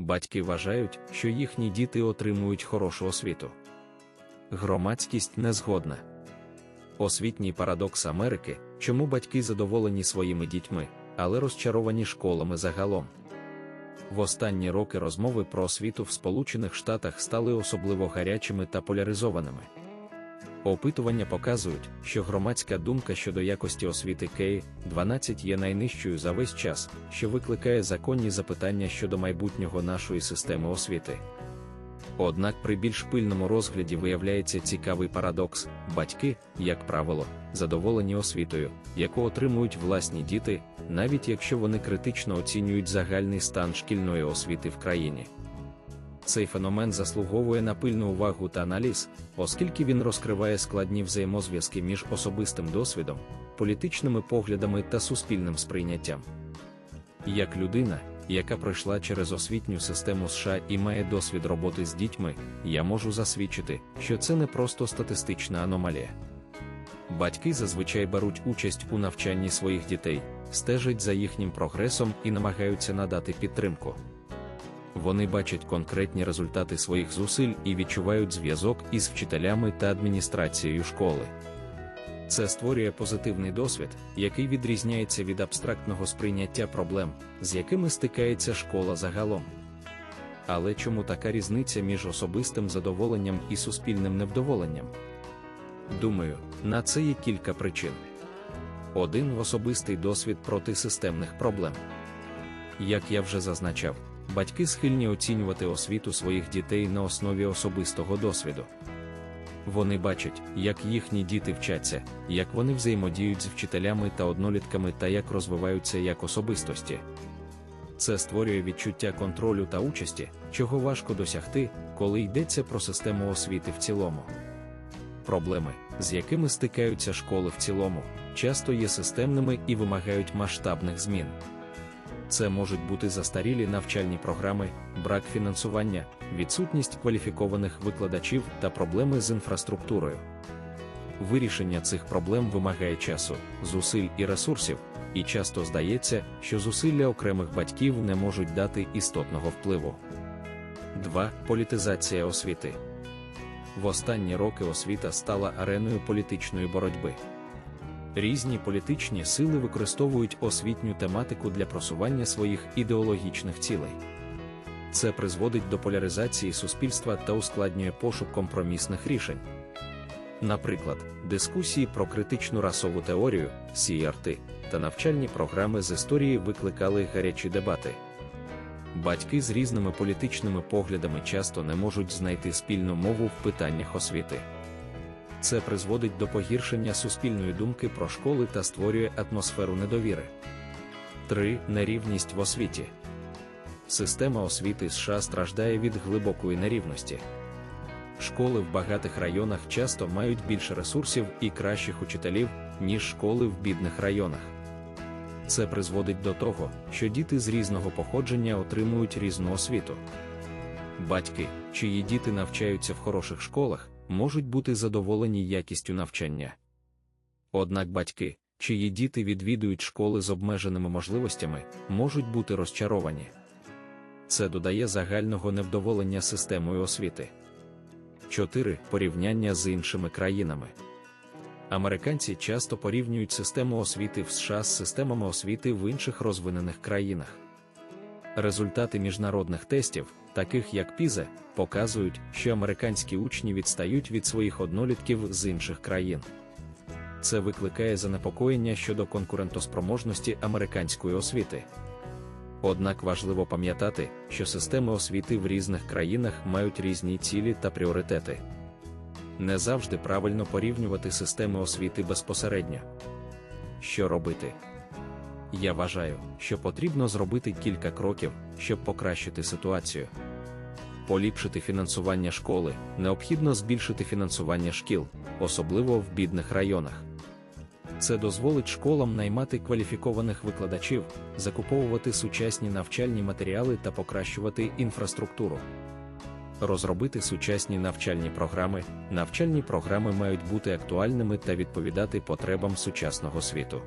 батьки вважають, що їхні діти отримують хорошу освіту. Громадськість не згодна. Освітній парадокс Америки, чому батьки задоволені своїми дітьми, але розчаровані школами загалом. В останні роки розмови про освіту в Сполучених Штатах стали особливо гарячими та поляризованими. Опитування показують, що громадська думка щодо якості освіти Киї 12 є найнижчою за весь час, що викликає законні запитання щодо майбутнього нашої системи освіти. Однак при більш пильному розгляді виявляється цікавий парадокс: батьки, як правило, задоволені освітою, яку отримують власні діти, навіть якщо вони критично оцінюють загальний стан шкільної освіти в країні. Цей феномен заслуговує на пильну увагу та аналіз, оскільки він розкриває складні взаємозв'язки між особистим досвідом, політичними поглядами та суспільним сприйняттям. Як людина, яка пройшла через освітню систему США і має досвід роботи з дітьми, я можу засвідчити, що це не просто статистична аномалія. Батьки зазвичай беруть участь у навчанні своїх дітей, стежать за їхнім прогресом і намагаються надати підтримку. Вони бачать конкретні результати своїх зусиль і відчувають зв'язок із вчителями та адміністрацією школи. Це створює позитивний досвід, який відрізняється від абстрактного сприйняття проблем, з якими стикається школа загалом. Але чому така різниця між особистим задоволенням і суспільним невдоволенням? Думаю, на це є кілька причин. Один особистий досвід проти системних проблем. Як я вже зазначав, батьки схильні оцінювати освіту своїх дітей на основі особистого досвіду. Вони бачать, як їхні діти вчаться, як вони взаємодіють з вчителями та однолітками та як розвиваються як особистості. Це створює відчуття контролю та участі, чого важко досягти, коли йдеться про систему освіти в цілому. Проблеми, з якими стикаються школи в цілому, часто є системними і вимагають масштабних змін. Це можуть бути застарілі навчальні програми, брак фінансування, відсутність кваліфікованих викладачів та проблеми з інфраструктурою. Вирішення цих проблем вимагає часу, зусиль і ресурсів, і часто здається, що зусилля окремих батьків не можуть дати істотного впливу. 2. Політизація освіти. В останні роки освіта стала ареною політичної боротьби. Різні політичні сили використовують освітню тематику для просування своїх ідеологічних цілей. Це призводить до поляризації суспільства та ускладнює пошук компромісних рішень. Наприклад, дискусії про критичну расову теорію, CRT, та навчальні програми з історії викликали гарячі дебати. Батьки з різними політичними поглядами часто не можуть знайти спільну мову в питаннях освіти. Це призводить до погіршення суспільної думки про школи та створює атмосферу недовіри. 3. Нерівність в освіті. Система освіти США страждає від глибокої нерівності. Школи в багатих районах часто мають більше ресурсів і кращих учителів, ніж школи в бідних районах. Це призводить до того, що діти з різного походження отримують різну освіту. Батьки, чиї діти навчаються в хороших школах, можуть бути задоволені якістю навчання. Однак батьки, чиї діти відвідують школи з обмеженими можливостями, можуть бути розчаровані. Це додає загального невдоволення системою освіти. 4. Порівняння з іншими країнами. Американці часто порівнюють систему освіти в США з системами освіти в інших розвинених країнах. Результати міжнародних тестів, таких як PISA, показують, що американські учні відстають від своїх однолітків з інших країн. Це викликає занепокоєння щодо конкурентоспроможності американської освіти. Однак важливо пам'ятати, що системи освіти в різних країнах мають різні цілі та пріоритети. Не завжди правильно порівнювати системи освіти безпосередньо. Що робити? Я вважаю, що потрібно зробити кілька кроків, щоб покращити ситуацію. Поліпшити фінансування школи, необхідно збільшити фінансування шкіл, особливо в бідних районах. Це дозволить школам наймати кваліфікованих викладачів, закуповувати сучасні навчальні матеріали та покращувати інфраструктуру. Розробити сучасні навчальні програми. Навчальні програми мають бути актуальними та відповідати потребам сучасного світу.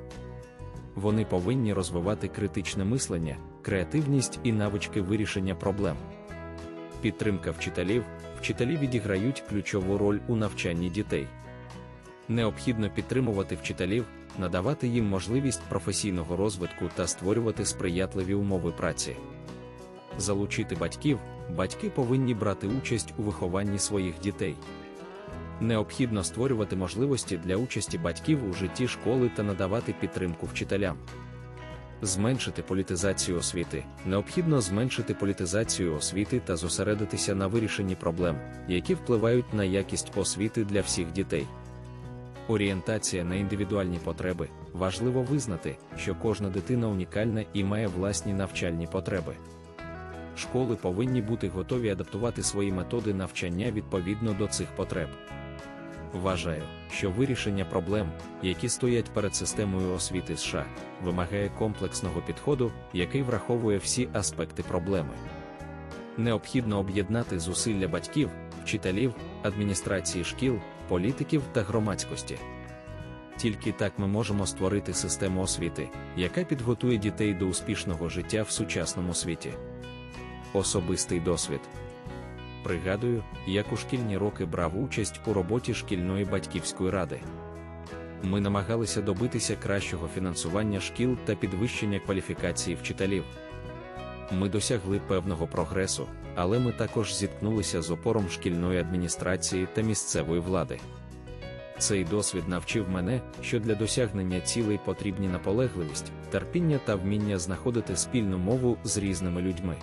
Вони повинні розвивати критичне мислення, креативність і навички вирішення проблем. Підтримка вчителів, вчителі відіграють ключову роль у навчанні дітей. Необхідно підтримувати вчителів, надавати їм можливість професійного розвитку та створювати сприятливі умови праці. Залучити батьків, батьки повинні брати участь у вихованні своїх дітей. Необхідно створювати можливості для участі батьків у житті школи та надавати підтримку вчителям. Зменшити політизацію освіти. Необхідно зменшити політизацію освіти та зосередитися на вирішенні проблем, які впливають на якість освіти для всіх дітей. Орієнтація на індивідуальні потреби важливо визнати, що кожна дитина унікальна і має власні навчальні потреби. Школи повинні бути готові адаптувати свої методи навчання відповідно до цих потреб. Вважаю, що вирішення проблем, які стоять перед системою освіти США, вимагає комплексного підходу, який враховує всі аспекти проблеми. Необхідно об'єднати зусилля батьків, вчителів, адміністрації шкіл, політиків та громадськості. Тільки так ми можемо створити систему освіти, яка підготує дітей до успішного життя в сучасному світі. Особистий досвід. Пригадую, як у шкільні роки брав участь у роботі шкільної батьківської ради. Ми намагалися добитися кращого фінансування шкіл та підвищення кваліфікації вчителів. Ми досягли певного прогресу, але ми також зіткнулися з опором шкільної адміністрації та місцевої влади. Цей досвід навчив мене, що для досягнення цілей потрібні наполегливість, терпіння та вміння знаходити спільну мову з різними людьми.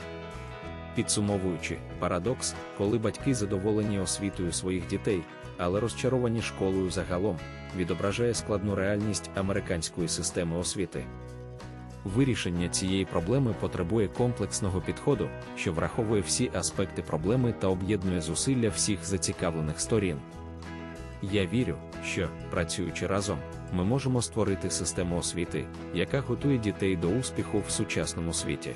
Підсумовуючи, парадокс, коли батьки задоволені освітою своїх дітей, але розчаровані школою загалом, відображає складну реальність американської системи освіти. Вирішення цієї проблеми потребує комплексного підходу, що враховує всі аспекти проблеми та об'єднує зусилля всіх зацікавлених сторін. Я вірю, що, працюючи разом, ми можемо створити систему освіти, яка готує дітей до успіху в сучасному світі.